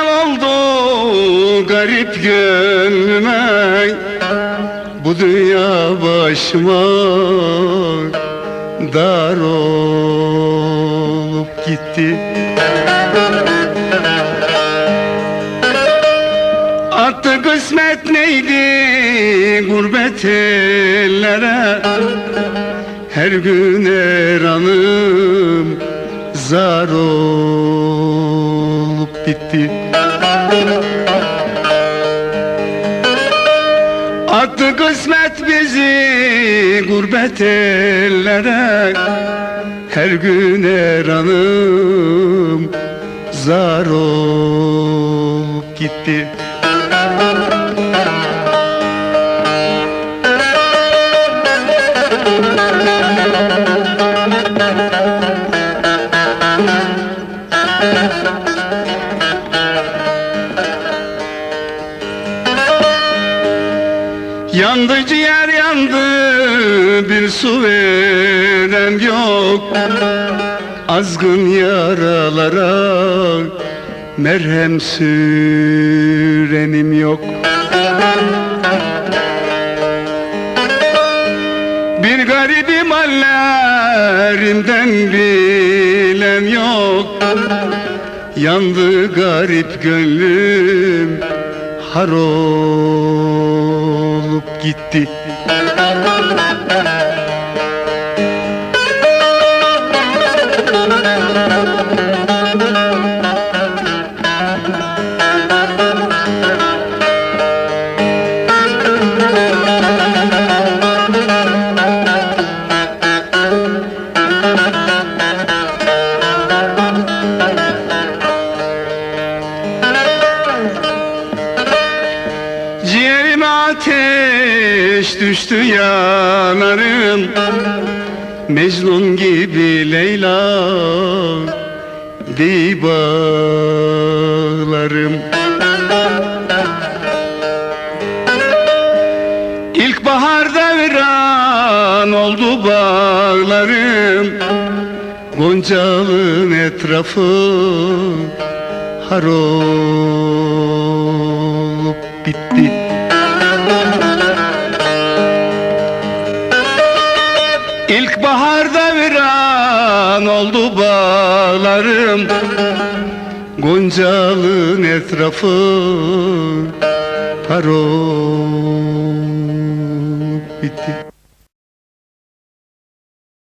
Gel oldu garip gönlüme. Bu dünya başıma dar olup gitti. Attı kısmet neydi gurbet ellere? Her gün her anım zar olup bitti Attı kısmet bizi gurbet ellere. Her gün her anım zar olup gitti Yandı ciğer yandı bir su veren yok. Azgın yaralara merhem sürenim yok. Bir garibim hallerimden bilen yok. Yandı garip gönlüm har olup gitti Ciğerime ateş düştü yanarım. Mecnun gibi Leyla deyip ağlarım İlkbaharda viran oldu bağlarım. Goncalığın etrafı har olup bitti viran oldu bağlarım. Goncalığın etrafı olup bitti